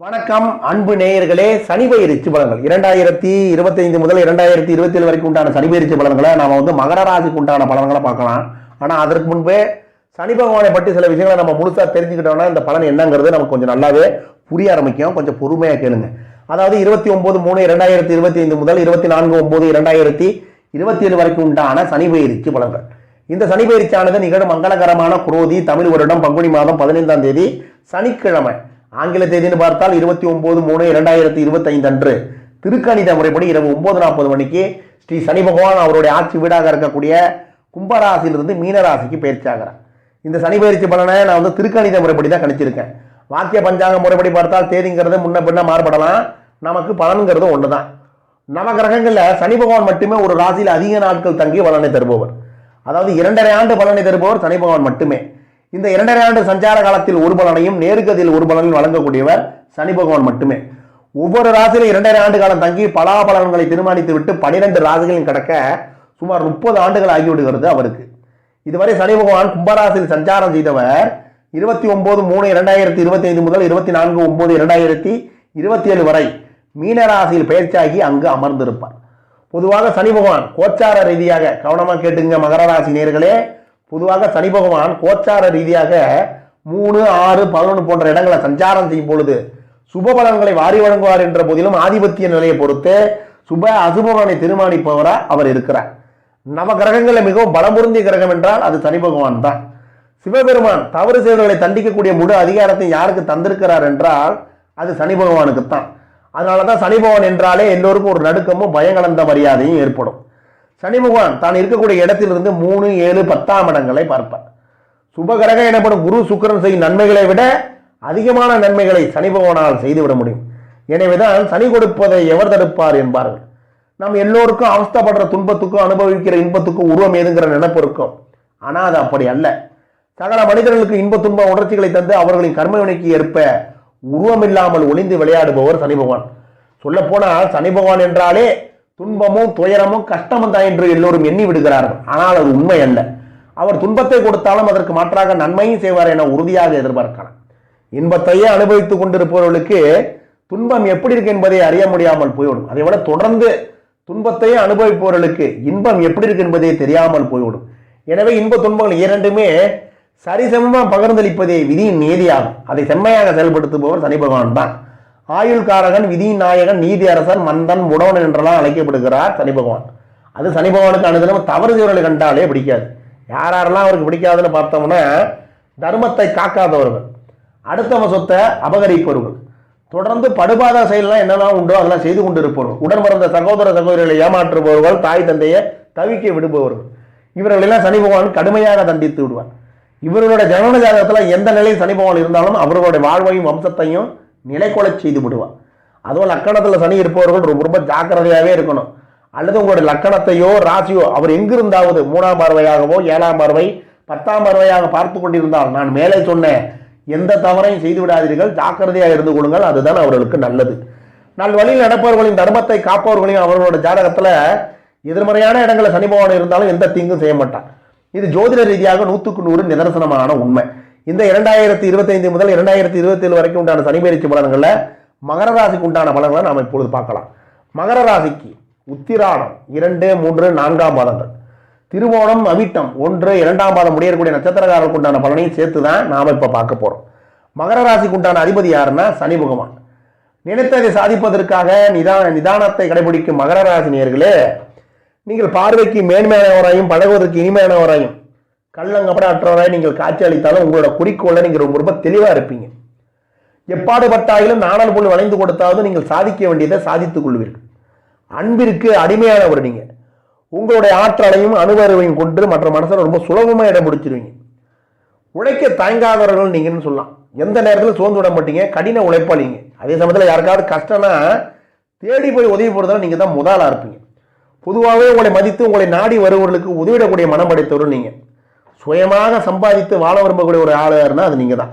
வணக்கம் அன்பு நேயர்களே சனி பயிற்சி பலன்கள். இரண்டாயிரத்தி இருபத்தைந்து முதல் இரண்டாயிரத்தி இருபத்தி ஏழு வரைக்கும் உண்டான சனி பயிற்சி பலன்களை நாம் வந்து மகர ராசிக்கு உண்டான பலன்களை பார்க்கலாம். ஆனால் அதற்கு முன்பே சனி பகவானை பற்றி சில விஷயங்களை நம்ம முழுசாக தெரிஞ்சுக்கிட்டோம்னா இந்த பலன் என்னங்கிறது நமக்கு கொஞ்சம் நல்லாவே புரிய ஆரம்பிக்கும். கொஞ்சம் பொறுமையாக கேளுங்க. அதாவது இருபத்தி ஒம்பது மூணு இரண்டாயிரத்தி இருபத்தி ஐந்து முதல் இருபத்தி நான்கு ஒம்பது இரண்டாயிரத்தி இருபத்தி ஏழு வரைக்கும் உண்டான சனி பயிற்சி பலன்கள். இந்த சனி பயிற்சியானது நிகழும் மங்களகரமான குரோதி தமிழ் வருடம் பங்குனி மாதம் பதினைந்தாம் தேதி சனிக்கிழமை. ஆங்கில தேதின்னு பார்த்தால் இருபத்தி ஒன்பது மூணு இரண்டாயிரத்தி இருபத்தைந்து அன்று. திருக்கணித முறைப்படி இரவு ஒன்பது நாற்பது மணிக்கு ஸ்ரீ சனி பகவான் அவருடைய ஆட்சி வீடாக இருக்கக்கூடிய கும்பராசியிலிருந்து மீனராசிக்கு பயிற்சி ஆகிறார். இந்த சனி பயிற்சி பலனை நான் வந்து திருக்கணித முறைப்படி தான் கணிச்சிருக்கேன். வாக்கிய பஞ்சாங்க முறைப்படி பார்த்தால் தேதிங்கிறது முன்ன பின்ன மாறுபடலாம். நமக்கு பலனுங்கிறது ஒன்று தான் நவகிரகங்களில் சனி பகவான் மட்டுமே ஒரு ராசியில் அதிக நாட்கள் தங்கி பலனை தருபவர். அதாவது இரண்டரை ஆண்டு பலனை தருபவர் சனி பகவான் மட்டுமே. இந்த இரண்டரை ஆண்டு சஞ்சார காலத்தில் ஒரு பலனையும் நேருகதியில் ஒரு பலனையும் வழங்கக்கூடியவர் சனி பகவான் மட்டுமே. ஒவ்வொரு ராசியிலும் இரண்டரை ஆண்டு காலம் தங்கி பலாபலன்களை தீர்மானித்து விட்டு பனிரெண்டு ராசிகளையும் கடக்க சுமார் முப்பது ஆண்டுகள் ஆகிவிடுகிறது அவருக்கு. இதுவரை சனி பகவான் கும்பராசியில் சஞ்சாரம் செய்தவர் இருபத்தி ஒன்பது மூணு இரண்டாயிரத்தி இருபத்தி ஐந்து முதல் இருபத்தி நான்கு ஒன்பது இரண்டாயிரத்தி இருபத்தி ஏழு வரை மீனராசியில் பயிற்சியாகி அங்கு அமர்ந்திருப்பார். பொதுவாக சனி பகவான் கோச்சார ரீதியாக கவனமாக கேட்டுங்க மகர ராசி நேர்களே. பொதுவாக சனி பகவான் கோச்சார ரீதியாக மூணு ஆறு பதினொன்று போன்ற இடங்களை சஞ்சாரம் செய்யும் பொழுது சுப பலன்களை வாரி வழங்குவார் என்ற போதிலும் ஆதிபத்திய நிலையை பொறுத்து சுப அசுபவனை தீர்மானிப்பவராக அவர் இருக்கிறார். நவ கிரகங்களில் மிகவும் பலமுருந்திய கிரகம் என்றால் அது சனி பகவான் தான். சிவபெருமான் தவறு செய்தவர்களை தண்டிக்கக்கூடிய முழு அதிகாரத்தை யாருக்கு தந்திருக்கிறார் என்றால் அது சனி பகவானுக்கு தான் அதனால தான் சனி பகவான் என்றாலே எல்லோருக்கும் ஒரு நடுக்கமும் பயங்கலந்த மரியாதையும் ஏற்படும். சனி பகவான் தான் இருக்கக்கூடிய இடத்திலிருந்து மூணு ஏழு பத்தாம் இடங்களை பார்ப்பார். சுபகரக எனப்படும் குரு சுக்கிரன் செய்யும் நன்மைகளை விட அதிகமான நன்மைகளை சனி பகவானால் செய்துவிட முடியும். எனவேதான் சனி கொடுப்பதை எவர் தடுப்பார் என்பார்கள். நாம் எல்லோருக்கும் அவஸ்தைப்படுற துன்பத்துக்கும் அனுபவிக்கிற இன்பத்துக்கும் உருவம் ஏதுங்கிற நினைப்பு இருக்கும். ஆனால் அது அப்படி அல்ல. சகல மனிதர்களுக்கு இன்ப துன்ப உணர்ச்சிகளை தந்து அவர்களின் கர்மவினைக்கு ஏற்ப உருவமில்லாமல் ஒளிந்து விளையாடுபவர் சனி பகவான். சொல்லப்போனால் சனி பகவான் என்றாலே துன்பமும் துயரமும் கஷ்டமும் தான் என்று எல்லோரும் எண்ணி விடுகிறார்கள். ஆனால் அது உண்மை அல்ல. அவர் துன்பத்தை கொடுத்தாலும் அதற்கு மாற்றாக நன்மையும் செய்வார் என உறுதியாக எதிர்பார்க்கலாம். இன்பத்தையே அனுபவித்துக் கொண்டிருப்பவர்களுக்கு துன்பம் எப்படி இருக்கு என்பதை அறிய முடியாமல் போய்விடும். அதை விட தொடர்ந்து துன்பத்தையே அனுபவிப்பவர்களுக்கு இன்பம் எப்படி இருக்கு என்பதே தெரியாமல் போய்விடும். எனவே இன்ப துன்பங்கள் இரண்டுமே சரிசமமாக பகிர்ந்தளிப்பதே விதியின் நீதியாகும். அதை செம்மையாக செயல்படுத்துபவர் சனி பகவான் தான். ஆயுள்காரகன் விதியின் நாயகன் நீதி அரசன் மந்தன் முடவன் என்றெல்லாம் அழைக்கப்படுகிறார் சனி பகவான். அது சனி பகவானுக்கு அனுதினம் தவறு செய்வர்களை கண்டாலே பிடிக்காது. யார் யாரெல்லாம் அவருக்கு பிடிக்காதுன்னு பார்த்தோம்னா தர்மத்தை காக்காதவர்கள் அடுத்தவ சொத்தை அபகரிப்பவர்கள் தொடர்ந்து படுபாத செயலெலாம் என்னெல்லாம் உண்டோ அதெல்லாம் செய்து கொண்டிருப்பவர்கள் உடன் பிறந்த சகோதர சகோதரிகளை ஏமாற்றுபவர்கள் தாய் தந்தையை தவிக்க விடுபவர்கள். இவர்களெல்லாம் சனி பகவான் கடுமையாக தண்டித்து விடுவார். இவர்களுடைய ஜனன ஜாதகத்தில் எந்த நிலையில் சனி பகவான் இருந்தாலும் அவர்களுடைய வாழ்வையும் வம்சத்தையும் நிலைக்கொலை செய்து விடுவான் அதுவும் லக்கணத்தில் சனி இருப்பவர்கள் ரொம்ப ரொம்ப ஜாக்கிரதையாகவே இருக்கணும். அல்லது உங்களுடைய லக்கணத்தையோ ராசியோ அவர் எங்கிருந்தாவது மூணாம் பார்வையாகவோ ஏழாம் பார்வை பத்தாம் பார்வையாக பார்த்து கொண்டிருந்தார் நான் மேலே சொன்னேன் எந்த தவறையும் செய்து விடாதீர்கள் ஜாக்கிரதையாக இருந்து கொள்ளுங்கள் அதுதான் அவர்களுக்கு நல்லது. நாள் வழியில் நடப்பவர்களின் தர்மத்தை காப்பவர்களையும் அவர்களோட ஜாதகத்தில் எதிர்மறையான இடங்களில் சனி பகவான் இருந்தாலும் எந்த தீங்கும் செய்ய மாட்டான் இது ஜோதிட ரீதியாக நூற்றுக்கு நூறு நிதர்சனமான உண்மை. இந்த இரண்டாயிரத்தி இருபத்தைந்து முதல் இரண்டாயிரத்தி இருபத்தி ஏழு வரைக்கும் உண்டான சனிபெயர்ச்சி பலன்களில் மகர ராசிக்கு உண்டான பலன்களை நாம் இப்பொழுது பார்க்கலாம். மகர ராசிக்கு உத்திராடம் இரண்டு மூன்று நான்காம் பாதங்கள். திருவோணம் அவிட்டம் ஒன்று இரண்டாம் பாதம் முடியக்கூடிய நட்சத்திரக்காரர்களுக்கு உண்டான பலனையும் சேர்த்து தான் நாம் இப்போ பார்க்க போகிறோம் மகர ராசிக்கு உண்டான அதிபதி யாருன்னா சனி பகவான். நினைத்ததை சாதிப்பதற்காக நிதான நிதானத்தை கடைபிடிக்கும் மகர ராசி நீங்கள் பார்வைக்கு மேன்மையானவராயும் பழகுவதற்கு இனிமையானவராயும் கள்ளங்கப்பட அற்றவராய் நீங்கள் காட்சி அளித்தாலும் உங்களோட குறிக்கோளை நீங்கள் ரொம்ப ரொம்ப தெளிவாக இருப்பீங்க. எப்பாடுபட்டாயிலும் நாணல் போல் வளைந்து கொடுத்தாவது நீங்கள் சாதிக்க வேண்டியதை சாதித்துக் கொள்வீர்கள். அன்பிற்கு அடிமையானவர் நீங்கள் உங்களுடைய ஆற்றலையும் அனுபவத்தையும் கொண்டு மற்ற மனசில் ரொம்ப சுலபமாக இடம் பிடிச்சிருவீங்க. உழைக்க தயங்காதவர்கள் நீங்கன்னு சொல்லலாம். எந்த நேரத்தில் சோர்ந்து விட மாட்டீங்க. கடின உழைப்பாளிங்க அதே சமயத்தில் யாருக்காவது கஷ்டம்னா தேடி போய் உதவி போடுறதால நீங்கள் தான் முதலாக இருப்பீங்க. பொதுவாகவே உங்களை மதித்து உங்களை நாடி வருவர்களுக்கு உதவிடக்கூடிய மனம் படைத்தவர்கள் நீங்கள் சுயமாக சம்பாதித்து வாழ விரும்பக்கூடிய ஒரு ஆள் அது நீங்கள் தான்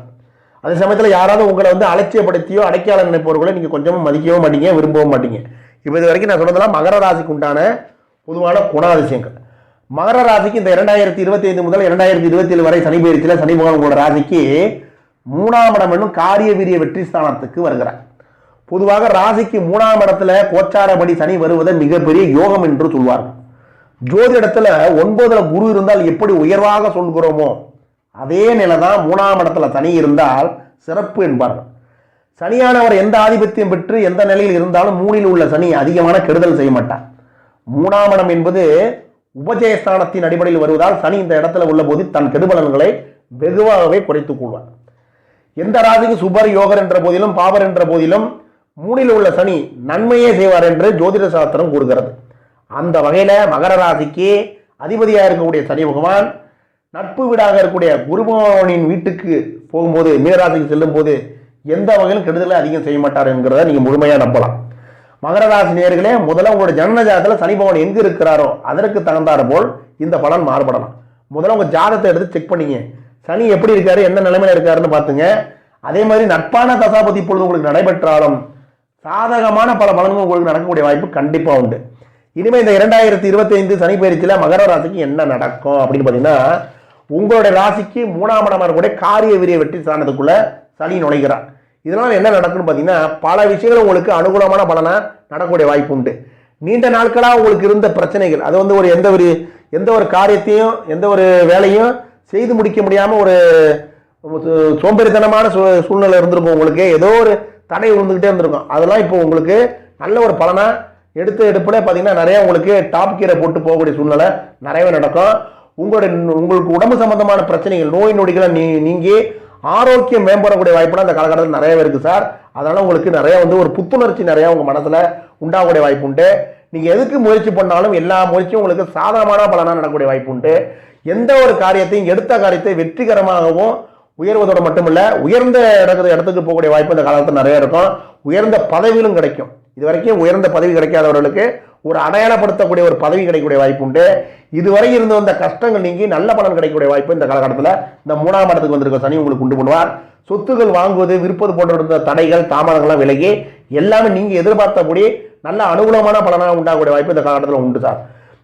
அதே சமயத்தில் யாராவது உங்களை வந்து அலட்சியப்படுத்தியோ அடைக்கால நினைப்பவர்களை நீங்கள் கொஞ்சமும் மதிக்கவும் மாட்டீங்க விரும்பவும் மாட்டீங்க. இப்போ இது வரைக்கும் நான் சொன்னதெல்லாம் மகர ராசிக்கு உண்டான பொதுவான குணாதிசயங்கள். மகர ராசிக்கு இந்த இரண்டாயிரத்தி இருபத்தி ஐந்து முதல் இரண்டாயிரத்தி இருபத்தி ஏழு வரை சனி பயிற்சியில் சனி பகவான் உங்களோட ராசிக்கு மூணாம் இடம் என்னும் காரிய வீரிய வெற்றி ஸ்தானத்துக்கு வருகிறார். பொதுவாக ராசிக்கு மூணாம் இடத்துல கோச்சாரப்படி சனி வருவதை மிகப்பெரிய யோகம் என்று சொல்வார்கள். ஜோதிடத்தில் ஒன்பதுல குரு இருந்தால் எப்படி உயர்வாக சொல்கிறோமோ அதே நிலை தான் மூணாம் இடத்துல சனி இருந்தால் சிறப்பு என்பார்கள் சனியானவர் எந்த ஆதிபத்தியம் பெற்று எந்த நிலையில் இருந்தாலும் மூணில் உள்ள சனி அதிகமான கெடுதல் செய்ய மாட்டார். மூணாம் இடம் என்பது உபஜயஸ்தானத்தின் அடிப்படையில் வருவதால் சனி இந்த இடத்துல உள்ள போது தன் கெடுபலன்களை வெகுவாகவே குறைத்துக் கொள்வார். எந்த ராசிக்கு சுபர் யோகர் என்ற போதிலும் பாவர் என்ற போதிலும் மூணில் உள்ள சனி நன்மையே செய்வார் என்று ஜோதிட சாஸ்திரம் கூறுகிறது. அந்த வகையில் மகர ராசிக்கு அதிபதியாக இருக்கக்கூடிய சனி பகவான் நட்பு வீடாக இருக்கக்கூடிய குருபவனின் வீட்டுக்கு போகும்போது மீனராசிக்கு செல்லும் போது எந்த வகையிலும் கெடுதலை அதிகம் செய்ய மாட்டார் என்கிறத நீங்கள் முழுமையாக நம்பலாம். மகர ராசி நேர்களே முதல்ல உங்களோட ஜனன ஜாதத்தில் சனி பகவான் எங்கே இருக்கிறாரோ அதற்கு தகுந்தாறு போல் இந்த பலன் மாறுபடலாம். முதல்ல உங்கள் ஜாதத்தை எடுத்து செக் பண்ணிங்க. சனி எப்படி இருக்காரு எந்த நிலைமையில் இருக்காருன்னு பார்த்துங்க அதே மாதிரி நட்பான தசாபதி இப்பொழுது உங்களுக்கு நடைபெற்றாலும் சாதகமான பல பலன்கள் உங்களுக்கு நடக்கக்கூடிய வாய்ப்பு கண்டிப்பாக உண்டு. இனிமேல் இந்த இரண்டாயிரத்தி இருபத்தி ஐந்து சனி பயிற்சியில் மகர ராசிக்கு என்ன நடக்கும் அப்படின்னு பார்த்தீங்கன்னா உங்களுடைய ராசிக்கு மூணாம் இடமா கூட காரிய விரிய வெற்றி ஸ்தானத்துக்குள்ள சனி நுழைகிறார். இதனால் என்ன நடக்கும்னு பார்த்தீங்கன்னா பல விஷயங்கள் உங்களுக்கு அனுகூலமான பலனாக நடக்கக்கூடிய வாய்ப்பு உண்டு. நீண்ட நாட்களாக உங்களுக்கு இருந்த பிரச்சனைகள் அது வந்து ஒரு எந்த ஒரு எந்த ஒரு காரியத்தையும் எந்த ஒரு வேலையும் செய்து முடிக்க முடியாமல் ஒரு சோ- சோம்பேறித்தனமான சூ சூழ்நிலை இருந்திருக்கும் உங்களுக்கு. ஏதோ ஒரு தடை விழுந்துக்கிட்டே இருந்திருக்கும். அதெல்லாம் இப்போ உங்களுக்கு நல்ல ஒரு பலனாக எடுத்த எடுப்பில் பார்த்தீங்கன்னா நிறைய உங்களுக்கு டாப் கீரை போட்டு போகக்கூடிய சூழ்நிலை நிறையவே நடக்கும். உங்களுடைய உங்களுக்கு உடம்பு சம்பந்தமான பிரச்சனைகள் நோய் நொடிகளை நீ நீங்கி ஆரோக்கியம் மேம்படக்கூடிய வாய்ப்புலாம் இந்த காலகட்டத்தில் நிறையவே இருக்குது சார். அதனால் உங்களுக்கு நிறைய வந்து ஒரு புத்துணர்ச்சி நிறையா உங்கள் மனசில் உண்டாகக்கூடிய வாய்ப்பு உண்டு. நீங்கள் எதுக்கு முயற்சி பண்ணாலும் எல்லா முயற்சியும் உங்களுக்கு சாதகமான பலனாக நடக்கக்கூடிய வாய்ப்பு உண்டு. எந்த ஒரு காரியத்தையும் எடுத்த காரியத்தை வெற்றிகரமாகவும் உயர்வதோடு மட்டுமில்லை உயர்ந்த இடத்துக்கு இடத்துக்கு போகக்கூடிய வாய்ப்பு இந்த காலத்தில் நிறைய இருக்கும். உயர்ந்த பதவியிலும் கிடைக்கும். இது வரைக்கும் உயர்ந்த பதவி கிடைக்காதவர்களுக்கு ஒரு அடையாளப்படுத்தக்கூடிய ஒரு பதவி கிடைக்கக்கூடிய வாய்ப்பு உண்டு. இதுவரை இருந்து வந்த கஷ்டங்கள் நீங்கி நல்ல பலன் கிடைக்கக்கூடிய வாய்ப்பு இந்த காலகட்டத்தில் இந்த மூணாம் இடத்துக்கு வந்திருக்க சனி உங்களுக்கு உண்டு பண்ணுவார். சொத்துக்கள் வாங்குவது விற்பது போன்ற தடைகள் தாமதங்கள்லாம் விலகி எல்லாமே நீங்கள் எதிர்பார்த்தபடி நல்ல அனுகூலமான பலனாக உண்டாகக்கூடிய வாய்ப்பு இந்த காலகட்டத்தில் உண்டு சார்.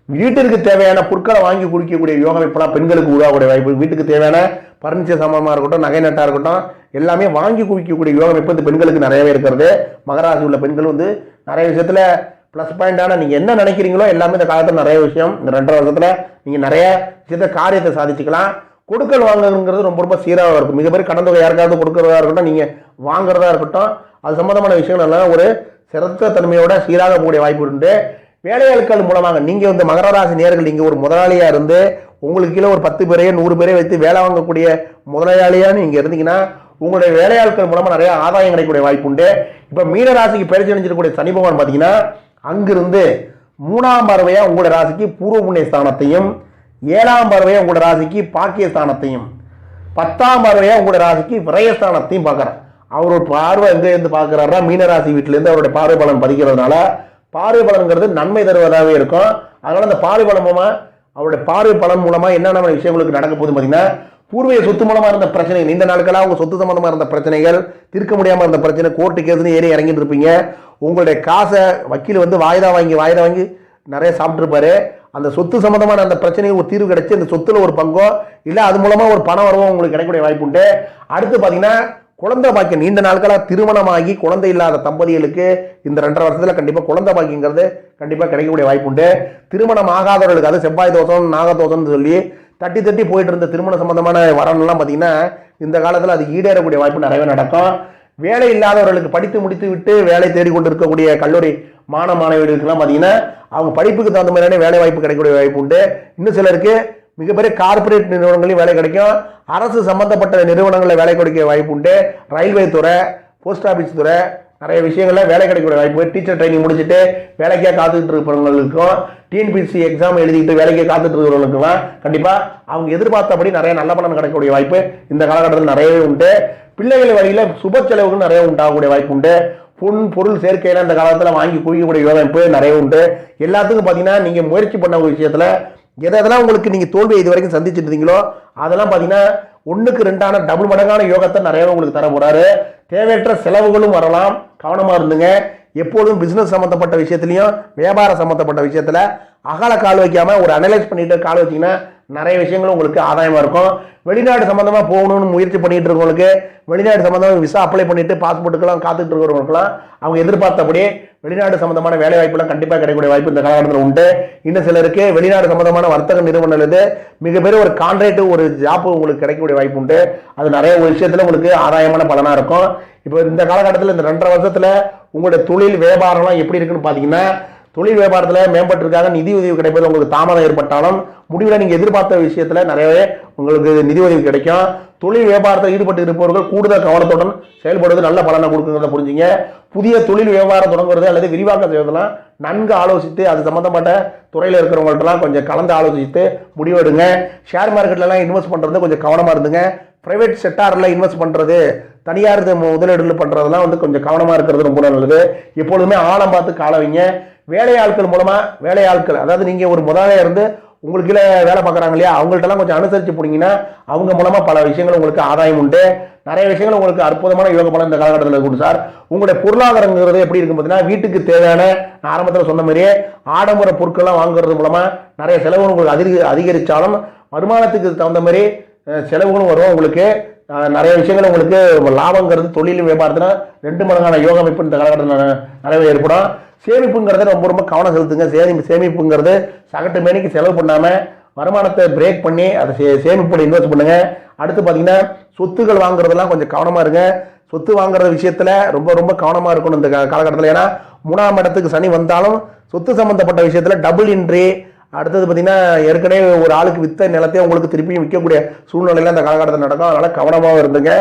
வீட்டிற்கு தேவையான பொருட்களை வாங்கி குடிக்கக்கூடிய யோகம் இப்பெல்லாம் பெண்களுக்கு உருவாகக்கூடிய வாய்ப்பு. வீட்டுக்கு தேவையான பர்னிச்சர் சாமானமாக இருக்கட்டும் நகை நட்டாக இருக்கட்டும் எல்லாமே வாங்கி குவிக்கக்கூடிய யோகம் இப்போ வந்து பெண்களுக்கு நிறையவே இருக்கிறது. மகராசி உள்ள பெண்கள் வந்து நிறைய விஷயத்துல ப்ளஸ் பாயிண்டான நீங்கள் என்ன நினைக்கிறீங்களோ எல்லாமே இந்த காலத்தில் நிறைய விஷயம். இந்த ரெண்டரை வருஷத்தில் நீங்கள் நிறைய விஷயத்த காரியத்தை சாதிச்சுக்கலாம். கொடுக்கல் வாங்குறதுங்கிறது ரொம்ப ரொம்ப சீராக இருக்கும். மிகப்பெரிய கடன் தொகை யாருக்காவது கொடுக்கறதா இருக்கட்டும் நீங்கள் வாங்குறதா இருக்கட்டும் அது சம்மந்தமான விஷயங்கள் எல்லாம் ஒரு சிறந்த தன்மையோட சீராக போகக்கூடிய வாய்ப்பு உண்டு. வேலையாட்கள் மூலமாக நீங்கள் வந்து மகர ராசி நேர்கள் நீங்கள் ஒரு முதலாளியாக இருந்து உங்களுக்கு கீழே ஒரு பத்து பேரையோ நூறு பேரையோ வைத்து வேலை வாங்கக்கூடிய முதலாளியாக நீங்கள் இருந்தீங்கன்னா உங்களுடைய வேலையாட்கள் மூலமாக நிறைய ஆதாயம் கிடைக்கக்கூடிய வாய்ப்பு உண்டு. இப்போ மீன ராசிக்கு பயிற்சி அணிஞ்சிருக்கக்கூடிய சனி பகவான் பார்த்தீங்கன்னா அங்கிருந்து மூணாம் பார்வையாக உங்களுடைய ராசிக்கு பூர்வ புண்ணிய ஸ்தானத்தையும் ஏழாம் பார்வையாக உங்களுடைய ராசிக்கு பாக்கிய ஸ்தானத்தையும் பத்தாம் பார்வையாக உங்களுடைய ராசிக்கு விரயஸ்தானத்தையும் பார்க்குறேன் அவரோட பார்வை எங்கேருந்து பார்க்குறாருன்னா மீனராசி வீட்டிலேருந்து அவருடைய பார்வை பலன் பதிக்கிறதுனால பார்வை பலன்கிறது நன்மை தருவதாகவே இருக்கும். அதனால் அந்த பார்வை பலன் அவருடைய பார்வை பலன் மூலமாக என்னென்ன விஷயங்களுக்கு நடக்க போகுது பார்த்தீங்கன்னா பூர்வீக சொத்து மூலமாக இருந்த பிரச்சனைகள் இந்த நாட்களாக அவங்க சொத்து சம்மந்தமாக இருந்த பிரச்சனைகள் தீர்க்க முடியாமல் இருந்த பிரச்சனை கோர்ட்டு கேஸ்னு ஏறி இறங்கிட்டு இருப்பீங்க. உங்களுடைய காசை வக்கீல் வந்து வாய்தா வாங்கி வாய்தா வாங்கி நிறைய சாப்பிட்ருப்பாரு அந்த சொத்து சம்பந்தமான அந்த பிரச்சனைக்கு ஒரு தீர்வு கிடைச்சி அந்த சொத்துல ஒரு பங்கோ இல்லை அது மூலமாக ஒரு பணம் வரவோ உங்களுக்கு கிடைக்கக்கூடிய வாய்ப்பு உண்டு. அடுத்து பார்த்தீங்கன்னா குழந்தை பாக்கியம் நீண்ட நாட்களாக திருமணமாகி குழந்தை இல்லாத தம்பதிகளுக்கு இந்த ரெண்டரை வருஷத்தில் கண்டிப்பாக குழந்தை பாக்கியங்கிறது கண்டிப்பாக கிடைக்கக்கூடிய வாய்ப்பு உண்டு. திருமணம் ஆகாதவர்களுக்கு அது செவ்வாய் தோசம் நாகதோசம்னு சொல்லி தட்டி தட்டி போயிட்டு இருந்த திருமண சம்பந்தமான வரன்லாம் பார்த்தீங்கன்னா இந்த காலத்தில் அது ஈடேறக்கூடிய வாய்ப்பு நிறையவே நடக்கும். வேலை இல்லாதவர்களுக்கு படித்து முடித்து விட்டு வேலை தேடி கொண்டு இருக்கக்கூடிய கல்லூரி மாணவ மாணவிகளுக்கெல்லாம் பார்த்தீங்கன்னா அவங்க படிப்புக்கு தகுந்த மாதிரியான வேலை வாய்ப்பு கிடைக்கக்கூடிய வாய்ப்பு உண்டு. இன்னும் சிலருக்கு மிகப்பெரிய கார்ப்பரேட் நிறுவனங்களையும் வேலை கிடைக்கும். அரசு சம்பந்தப்பட்ட நிறுவனங்களில் வேலை கிடைக்க வாய்ப்பு உண்டு. ரயில்வே துறை போஸ்ட் ஆஃபீஸ் துறை நிறைய விஷயங்களில் வேலை கிடைக்கக்கூடிய வாய்ப்பு டீச்சர் ட்ரைனிங் முடிச்சுட்டு வேலைக்கே காத்துக்கிட்டு இருக்கிறவங்களுக்கும் டிஎன்பிசி எக்ஸாம் எழுதிட்டு வேலைக்கே காத்துட்டு இருக்கிறவங்களுக்குலாம் கண்டிப்பாக அவங்க எதிர்பார்த்தபடி நிறைய நல்ல பலன் கிடைக்கக்கூடிய வாய்ப்பு இந்த காலகட்டத்தில் நிறையவே உண்டு. பிள்ளைகள் வழியில் சுப செலவுகள் நிறைய உண்டாகக்கூடிய வாய்ப்பு உண்டு. பொன் பொருள் சேர்க்கையில் இந்த காலத்தில் வாங்கி குவிக்கக்கூடிய யோகம் இப்போ நிறைய உண்டு. எல்லாத்துக்கும் பார்த்தீங்கன்னா நீங்கள் முயற்சி பண்ண ஒரு விஷயத்தில் எதை எதெல்லாம் உங்களுக்கு நீங்கள் தோல்வியை இது வரைக்கும் சந்திச்சுட்டு இருந்தீங்களோ அதெல்லாம் பார்த்தீங்கன்னா ஒன்றுக்கு ரெண்டான டபுள் மடங்கான யோகத்தை நிறையவே உங்களுக்கு தர போகிறாரு தேவையற்ற செலவுகளும் வரலாம். கவனமாக இருந்துங்க. எப்போதும் பிஸ்னஸ் சம்மந்தப்பட்ட விஷயத்துலையும் வியாபாரம் சம்மந்தப்பட்ட விஷயத்தில் அகல கால் வைக்காமல் ஒரு அனலைஸ் பண்ணிட்டு கால் வச்சிங்கன்னா நிறைய விஷயங்கள் உங்களுக்கு ஆதாயமாக இருக்கும். வெளிநாடு சம்மந்தமாக போகணும்னு முயற்சி பண்ணிகிட்டு இருக்கவங்களுக்கு வெளிநாடு சம்மந்தமாக விசா அப்ளை பண்ணிவிட்டு பாஸ்போர்ட்டுக்கெல்லாம் காத்துட்டு இருக்கிறவங்களுக்குலாம் அவங்க எதிர்பார்த்தபடி வெளிநாடு சம்மந்தமான வேலை வாய்ப்புலாம் கண்டிப்பாக கிடைக்கக்கூடிய வாய்ப்பு இந்த காலகட்டத்தில் உண்டு. இன்னும் சிலருக்கு வெளிநாடு சம்மந்தமான வர்த்தக நிறுவனங்களுக்கு மிகப்பெரிய ஒரு கான்ட்ராக்ட் ஒரு ஜாப் உங்களுக்கு கிடைக்கக்கூடிய வாய்ப்பு உண்டு. அது நிறைய ஒரு விஷயத்தில் உங்களுக்கு ஆதாயமான பலனாக இருக்கும். இப்போ இந்த காலகட்டத்தில் இந்த ரெண்டரை வருஷத்தில் உங்களுடைய தொழில் வியாபாரம்லாம் எப்படி இருக்குன்னு பார்த்தீங்கன்னா தொழில் வியாபாரத்தில் மேம்பட்டிருக்காங்க நிதி உதவி கிடைப்பது உங்களுக்கு தாமதம் ஏற்பட்டாலும் முடிவில் நீங்கள் எதிர்பார்த்த விஷயத்தில் நிறையவே உங்களுக்கு நிதி உதவி கிடைக்கும். தொழில் வியாபாரத்தில் ஈடுபட்டு இருப்பவர்கள் கூடுதல் கவனத்துடன் செயல்படுவது நல்ல பலனை கொடுக்குங்கிறத புரிஞ்சுங்க. புதிய தொழில் வியாபாரம் தொடங்குறது அல்லது விரிவாக்கம் செய்வதெல்லாம் நன்கு ஆலோசித்து அது சம்மந்தப்பட்ட துறையில் இருக்கிறவங்கள்ட்டலாம் கொஞ்சம் கலந்து ஆலோசித்து முடிவெடுங்க. ஷேர் மார்க்கெட்லலாம் இன்வெஸ்ட் பண்ணுறது கொஞ்சம் கவனமாக இருந்துங்க. ப்ரைவேட் செக்டாரில் இன்வெஸ்ட் பண்ணுறது தனியார் முதலீடுகள் பண்ணுறதுலாம் வந்து கொஞ்சம் கவனமாக இருக்கிறது ரொம்ப நல்லது. எப்பொழுதுமே ஆழம் பார்த்து கால வைங்க. வேலையாட்கள் மூலமாக வேலையாட்கள் அதாவது நீங்கள் ஒரு முதலாளியாக இருந்து உங்களுக்கு கீழே வேலை பார்க்குறாங்க இல்லையா அவங்கள்ட்டலாம் கொஞ்சம் அனுசரித்து போனீங்கன்னா அவங்க மூலமாக பல விஷயங்கள் உங்களுக்கு ஆதாயம் உண்டு. நிறைய விஷயங்கள் உங்களுக்கு அற்புதமான யோக பலம் இந்த காலகட்டத்தில் இருக்கும் சார். உங்களுடைய பொருளாதாரங்கிறது எப்படி இருக்கும் பார்த்தீங்கன்னா வீட்டுக்கு தேவையான நான் ஆரம்பத்தில் சொன்ன மாதிரியே ஆடம்பர பொருட்கள்லாம் வாங்குறது மூலமாக நிறைய செலவுகள் உங்களுக்கு அதிக அதிகரித்தாலும் வருமானத்துக்கு தகுந்த மாதிரி செலவுகளும் வரும் உங்களுக்கு. நிறைய விஷயங்கள் உங்களுக்கு லாபங்கிறது தொழில் வியாபாரத்தில் ரெண்டு மடங்கான யோக அமைப்பு இந்த காலகட்டத்தில் நிறைய ஏற்படும். சேமிப்புங்கிறத ரொம்ப ரொம்ப கவனம் செலுத்துங்க. சேமி சேமிப்புங்கிறது சகட்டு மேனிக்கு செலவு பண்ணாமல் வருமானத்தை பிரேக் பண்ணி அதை சே சேமிப்பில் இன்வெஸ்ட் பண்ணுங்கள் அடுத்து பார்த்தீங்கன்னா சொத்துக்கள் வாங்குறதெல்லாம் கொஞ்சம் கவனமாக இருங்க. சொத்து வாங்குற விஷயத்தில் ரொம்ப ரொம்ப கவனமாக இருக்கணும் இந்த காலகட்டத்தில். ஏன்னா மூணாம் இடத்துக்கு சனி வந்தாலும் சொத்து சம்மந்தப்பட்ட விஷயத்தில் டபுள் இன்ட்ரி அடுத்தது பார்த்தீங்கன்னா ஏற்கனவே ஒரு ஆளுக்கு வித்த நிலத்தை உங்களுக்கு திருப்பியும் விற்கக்கூடிய சூழ்நிலையில் அந்த காலகட்டத்தில் நடக்கும். அதனால் கவனமாக இருந்துங்க.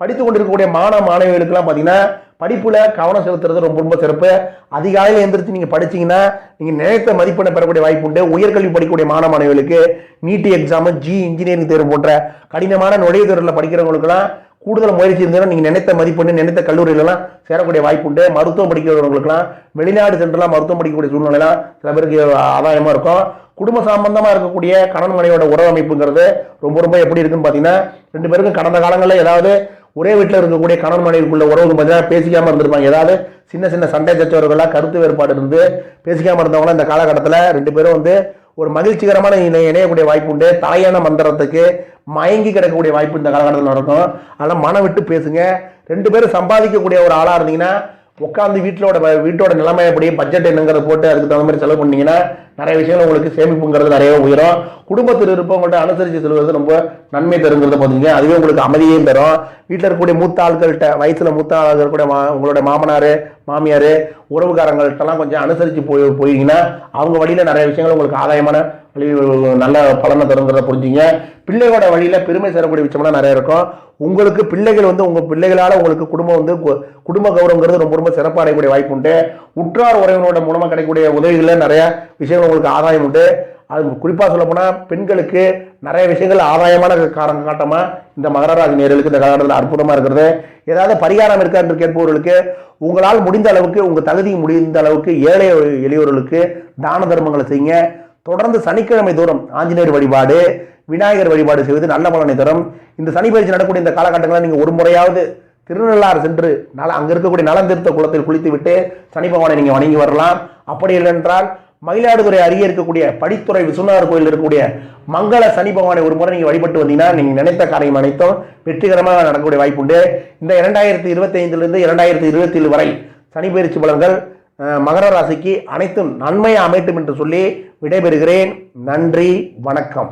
படித்து கொண்டிருக்கக்கூடிய மாணவ மாணவிகளுக்கெல்லாம் பார்த்தீங்கன்னா படிப்புல கவனம் செலுத்துறது ரொம்ப ரொம்ப சிறப்பு. அதிகாலையில் எழுந்திரிச்சு நீங்க படிச்சீங்கன்னா நீங்க நினைத்த மதிப்பெண்ணை பெறக்கூடிய வாய்ப்பு உண்டு. உயர்கல்வி படிக்கக்கூடிய மாணவ மாணவிகளுக்கு நீட் எக்ஸாமு ஜி இன்ஜினியரிங் தேர்வு போன்ற கடினமான நுழைவுத் தேர்வில் படிக்கிறவங்களுக்குலாம் கூடுதல் முயற்சி இருந்ததுன்னா நீங்க நினைத்த மதிப்பெண்ணு நினைத்த கல்லூரியிலலாம் சேரக்கூடிய வாய்ப்பு உண்டு. மருத்துவம் படிக்கிறவங்களுக்குலாம் வெளிநாடு சென்றுலாம் மருத்துவம் படிக்கக்கூடிய சூழ்நிலைலாம் சில பேருக்கு ஆதாயமா இருக்கும். குடும்ப சம்பந்தமாக இருக்கக்கூடிய கணவன் மனைவியோட உறவு அமைப்புங்கிறது ரொம்ப ரொம்ப எப்படி இருக்குன்னு பார்த்தீங்கன்னா ரெண்டு பேருக்கும் கடந்த காலங்களில் ஏதாவது ஒரே வீட்டில் இருக்கக்கூடிய கணவன் மனைவிக்குள்ள உறவு பார்த்தீங்கன்னா பேசிக்காமல் இருந்திருப்பாங்க. ஏதாவது சின்ன சின்ன சண்டை சச்சவர்களாக கருத்து வேறுபாடு இருந்து பேசிக்காமல் இருந்தவங்களாம் இந்த காலகட்டத்தில் ரெண்டு பேரும் வந்து ஒரு மகிழ்ச்சிகரமான இணை இணையக்கூடிய வாய்ப்பு உண்டு. தலையான மந்திரத்துக்கு மயங்கி கிடக்கக்கூடிய வாய்ப்பு இந்த காலகட்டத்தில் நடக்கும். அதனால் மனம் விட்டு பேசுங்க. ரெண்டு பேரும் சம்பாதிக்கக்கூடிய ஒரு ஆளாக இருந்தீங்கன்னா உட்காந்து வீட்டிலோட வீட்டோட நிலைமை எப்படி பட்ஜெட் என்னங்கிறத போட்டு அதுக்கு தகுந்த மாதிரி செலவு பண்ணீங்கன்னா நிறைய விஷயங்கள் உங்களுக்கு சேமிப்புங்கிறது நிறைய உயரும். குடும்பத்தில் இருப்பவங்கள்ட்ட அனுசரித்து செல்வது ரொம்ப நன்மை தருங்கிறத பார்த்தீங்க அதுவே உங்களுக்கு அமைதியையும் தரும். வீட்டில் இருக்கக்கூடிய மூத்த ஆட்கள்கிட்ட வயசில் மூத்த ஆட்கள் இருக்கக்கூடிய மா உங்களுடைய மாமனார் மாமியார் உறவுக்காரங்கள்ட்டலாம் கொஞ்சம் அனுசரித்து போய் போயிங்கன்னா அவங்க வழியில் நிறைய விஷயங்கள் உங்களுக்கு ஆதாயமான வழி நல்ல பலனை தருங்கிறத புரிஞ்சுங்க. பிள்ளைகளோட வழியில் பெருமை சேரக்கூடிய விஷயம்லாம் நிறைய இருக்கும். உங்களுக்கு பிள்ளைகள் வந்து உங்கள் பிள்ளைகளால் உங்களுக்கு குடும்பம் வந்து கு- குடும்ப கௌரவங்கிறது ரொம்ப ரொம்ப சிறப்பாக அடையக்கூடிய வாய்ப்பு உண்டு. உற்றார் உறவினரோட மூலமாக கிடைக்கக்கூடிய உதவிகளில் நிறைய விஷயங்கள் உங்களுக்கு ஆதாயம் உண்டு. அது குறிப்பாக சொல்லப்போனால் பெண்களுக்கு நிறைய விஷயங்கள் ஆதாயமான காரணம் காட்டமாக இந்த மகர நேர்களுக்கு இந்த காலகட்டத்தில் அற்புதமாக இருக்கிறது. ஏதாவது பரிகாரம் இருக்கா என்று கேட்பவர்களுக்கு உங்களால் முடிந்த அளவுக்கு உங்கள் தகுதி முடிந்த அளவுக்கு ஏழை எளியவர்களுக்கு தான தர்மங்களை செய்யுங்க. தொடர்ந்து சனிக்கிழமை தோறும் ஆஞ்சநேயர் வழிபாடு விநாயகர் வழிபாடு செய்வது நல்ல பலனை தரும். இந்த சனி பயிற்சி நடக்கக்கூடிய இந்த காலகட்டங்களில் நீங்கள் ஒரு முறையாவது திருநள்ளாறு சென்று நல அங்கே இருக்கக்கூடிய நலம் திருத்த குளத்தில் குளித்து விட்டு சனி பகவானை நீங்கள் வணங்கி வரலாம். அப்படி இல்லைன்றால் மயிலாடுதுறை அருகே இருக்கக்கூடிய படித்துறை விஸ்வநாதர் கோயில் இருக்கக்கூடிய மங்கள சனி பகவானை ஒரு முறை நீங்கள் வழிபட்டு வந்தீங்கன்னா நீங்கள் நினைத்த காரியம் அனைத்தும் வெற்றிகரமாக நடக்கக்கூடிய வாய்ப்பு உண்டு. இந்த இரண்டாயிரத்தி இருபத்தி ஐந்திலிருந்து இரண்டாயிரத்தி இருபத்தி ஏழு வரை சனி பயிற்சி பலன்கள் மகர ராசிக்கு அனைத்தும் நன்மையை அமைட்டும் என்று சொல்லி விடைபெறுகிறேன். நன்றி வணக்கம்.